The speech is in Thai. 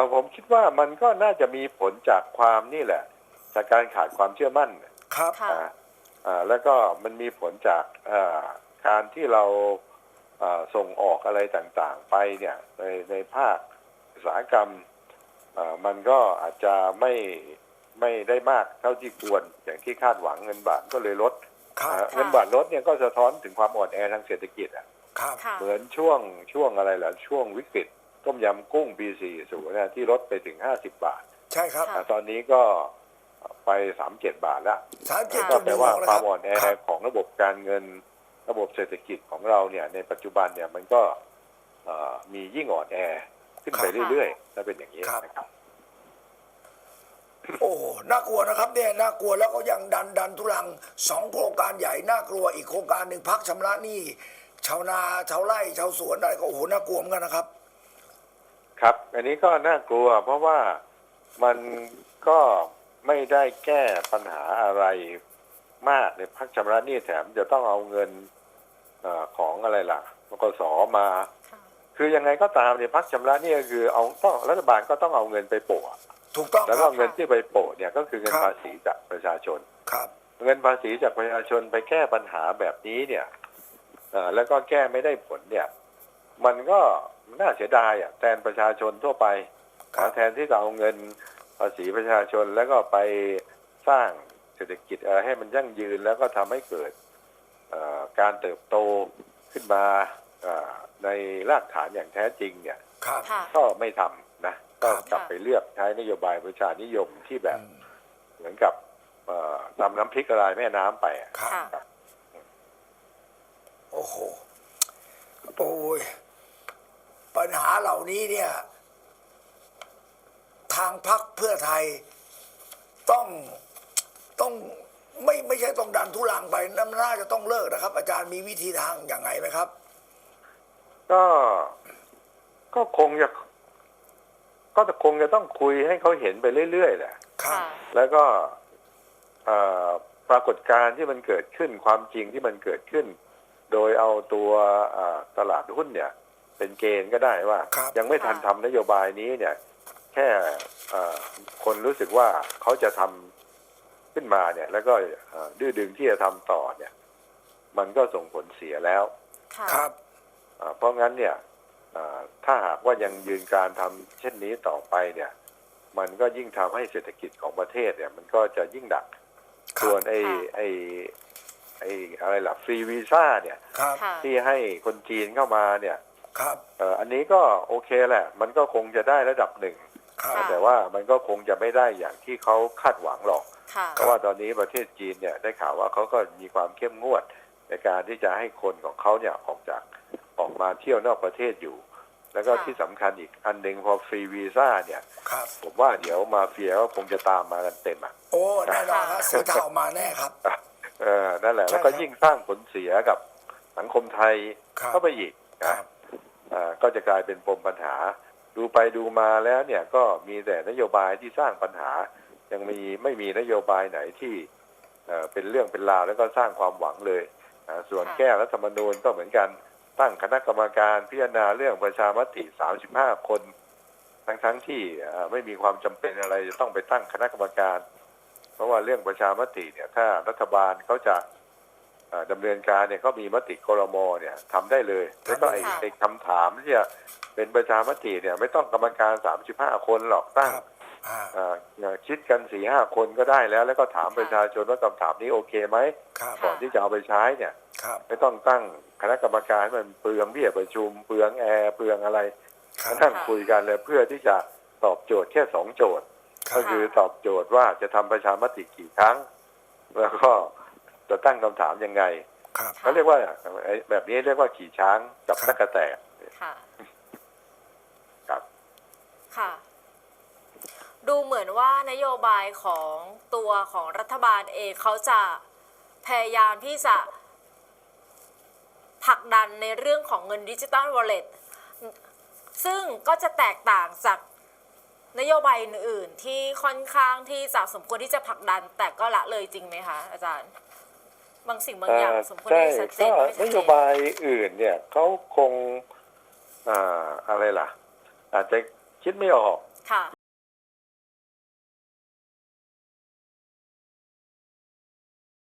อผมคิดว่ามันก็น่าจะมีผลจากความนี่แหละ จากการขาดความเชื่อมั่นครับค่ะอ่าอ่าแล้วก็มันมีผลจากอ่าการที่เราอ่าส่งออกอะไรต่างๆไปเนี่ยในในภาคอุตสาหกรรมอ่ามันก็อาจจะไม่ไม่ได้มากเท่าที่ควรอย่างที่คาดหวังเงินบาทก็เลยลดครับอ่าเงินบาทลดเนี่ยก็สะท้อนถึงความอ่อนแอทางเศรษฐกิจอะครับค่ะเหมือนช่วงช่วงอะไรล่ะช่วงวิกฤต ต้มยำกุ้งปี40นะที่ลดไปถึง50บาทใช่ครับค่ะอ่าตอนนี้ก็ไป37บาทแล้วสามเจ็ดก็จุดหแปลนึ่งว่านะคควารัมบอ่อนแอครับของระบบการเงินระบบเศรษฐกิจของเราเนี่ย ในปัจจุบันเนี่ยมันก็เอ่อมียิ่งอ่อนแอขึ้นไปครับเรื่อยๆถ้าเป็นอย่างนี้ครับนะครับ โอ้น่ากลัวนะครับ เนี่ยน่ากลัวแล้วก็ยังดันดันทุลังสองโครงการใหญ่น่ากลัวอีกโครงการหนึ่งพักชำระหนี้ชาวนาชาวไร่ชาวสวนอะไรก็โอ้โหน่ากลัวเหมือนกันนะครับ ครับ อันนี้ก็น่ากลัว เพราะว่ามันก็ไม่ได้แก้ปัญหาอะไรมากในพักชำระหนี้แถมจะต้องเอาเงินเออของอะไรล่ะมกสมาค่ะคือยังไงก็ตามเนี่ยพักชำระหนี้ก็คือเอาต้องรัฐบาลก็ต้องเอาเงินไปโปะถูกต้องแล้วคก็รับเงินที่ไปโปะเนี่ยก็คือเงินครับภาษีจากประชาชนครับ เงินภาษีจากประชาชนไปแก้ปัญหาแบบนี้เนี่ยเอ่อแล้วก็แก้ไม่ได้ผลเนี่ย มันก็ น่าเสียดายอะแทนประชาชนทั่วไปครับแทนที่จะเอาเงินภาษีประชาชนแล้วก็ไปสร้างเศรษฐกิจอะไรให้มันยั่งยืนแล้วก็ทำให้เกิดเอ่อการเติบโตขึ้นมาเอ่อในรากฐานอย่างแท้จริงเนี่ยครับค่ะก็ไม่ทำนะก็ครับกลับไปเลือกใช้นโยบายประชานิยมที่แบบอืมเหมือนกับเอ่อตำน้ำพริกละลายแม่น้ำไปอะครับค่ะโอ้โหโอ้ย ปัญหาเหล่านี้เนี่ย ทางพักเพื่อไทยต้องต้องไม่ไม่ใช่ต้องดันทุลังไปน้ำน่าจะต้องเลิกนะครับ อาจารย์มีวิธีทางอย่างไงไหมครับ ก็ก็คงจะก็คงจะต้องคุยให้เขาเห็นไปเรื่อยๆแหละครับค่ะแล้วก็เอ่อปรากฏการณ์ที่มันเกิดขึ้นความจริงที่มันเกิดขึ้น โดยเอาตัวเอ่อตลาดหุ้นเนี่ย เป็นเกณฑ์ก็ได้ว่า ครับ ยังไม่ทันค่ะทำนโยบายนี้เนี่ย แค่เอ่อคนรู้สึกว่าเขาจะทำขึ้นมาเนี่ย แล้วก็เอ่อดื้อดึงที่จะทำต่อเนี่ย มันก็ส่งผลเสียแล้ว ค่ะ ครับ อ่าเพราะงั้นเนี่ยอ่าถ้าหากว่ายังยืนการทำเช่นนี้ต่อไปเนี่ย มันก็ยิ่งทำให้เศรษฐกิจของประเทศเนี่ย มันก็จะยิ่งหนักครับ ส่วนไอ้ค่ะ ไอ้ไอ้อะไรล่ะฟรีวีซ่าเนี่ย ครับ ค่ะ ที่ให้คนจีนเข้ามาเนี่ย ครับเอ่ออันนี้ก็โอเคแหละ มันก็คงจะได้ระดับหนึ่งครับค่ะแต่ว่ามันก็คงจะไม่ได้อย่างที่เขาคาดหวังหรอกค่ะเพราะว่าตอนนี้ประเทศจีนเนี่ยได้ข่าวว่าเขาก็มีความเข้มงวดในการที่จะให้คนของเขาเนี่ยออกจากออกมาเที่ยวนอกประเทศอยู่ แล้วก็ค่ะที่สำคัญอีกอันหนึ่งพอฟรีวีซ่าเนี่ยครับผมว่าเดี๋ยวมาเฟียก็คงจะตามมากันเต็มอะโอ้แน่นอนครับสีเทามาแน่ครับเออนั่นแหละใช่แล้วก็ครับยิ่งสร้างผลเสียกับสังคมไทยครับเข้าไปอีกคนะรับอ่า ก็จะกลายเป็นปมปัญหา ดูไปดูมาแล้วเนี่ยก็มีแต่นโยบายที่สร้างปัญหา ยังมีไม่มีนโยบายไหนที่เป็นเรื่องเป็นราวแล้วก็สร้างความหวังเลยส่วนแก้รัฐธรรมนูญก็เหมือนกันตั้งคณะกรรมการพิจารณาเรื่องประชามติ 35 คน ทั้งทั้งๆที่ไม่มีความจำเป็นอะไรจะต้องไปตั้งคณะกรรมการ เพราะว่าเรื่องประชามติเนี่ยถ้ารัฐบาลเขาจะ ดำเนินการเนี่ยก็มีมติครมเนี่ยทำได้เลยแล้วก็ไอ้ค่ะไอ้คำถามที่จะเป็นประชามติเนี่ย ไม่ต้องกรรมการ35คนหรอกตั้งครับอ่าเอ่อคิดกันสี่ห้าคนก็ได้แล้ว แล้วก็ถามประชาชนว่าคำถามนี้โอเคไหมครับก่อนที่จะเอาไปใช้เนี่ยครับไม่ต้องตั้งคณะกรรมการให้มันเปลืองเบี้ยประชุมเปลืองแอร์เปลืองอะไรครัมาบนั่งคุยกันเลยเพื่อที่จะตอบโจทย์แค่สองโจทย์ครัก็บคือตอบโจทย์ว่าจะทำประชามติกี่ครั้ง แล้วก็ จะตั้งคำถามยังไงครับเขาเรียกว่าไอ้แบบนี้เรียกว่าขี่ช้างกับครับตะกะแตนค่ะครับ ค่ะ ดูเหมือนว่านโยบายของตัวของรัฐบาลเองเขาจะพยายามที่จะผลักดันในเรื่องของเงินดิจิตอลวอลเล็ตซึ่งก็จะแตกต่างจากนโยบายอื่น ๆ ที่ค่อนข้างที่จะสมควรที่จะผลักดัน แต่ก็ละเลยจริงไหมคะอาจารย์ บางสิ่งบางอย่างเอ่อสมควรใช่ที่จะชัดเจก็นไม่ชันดโยเจนบายอื่นเนี่ยเขาคงอ่าอะไรล่ะ อาจจะคิดไม่ออกค่ะ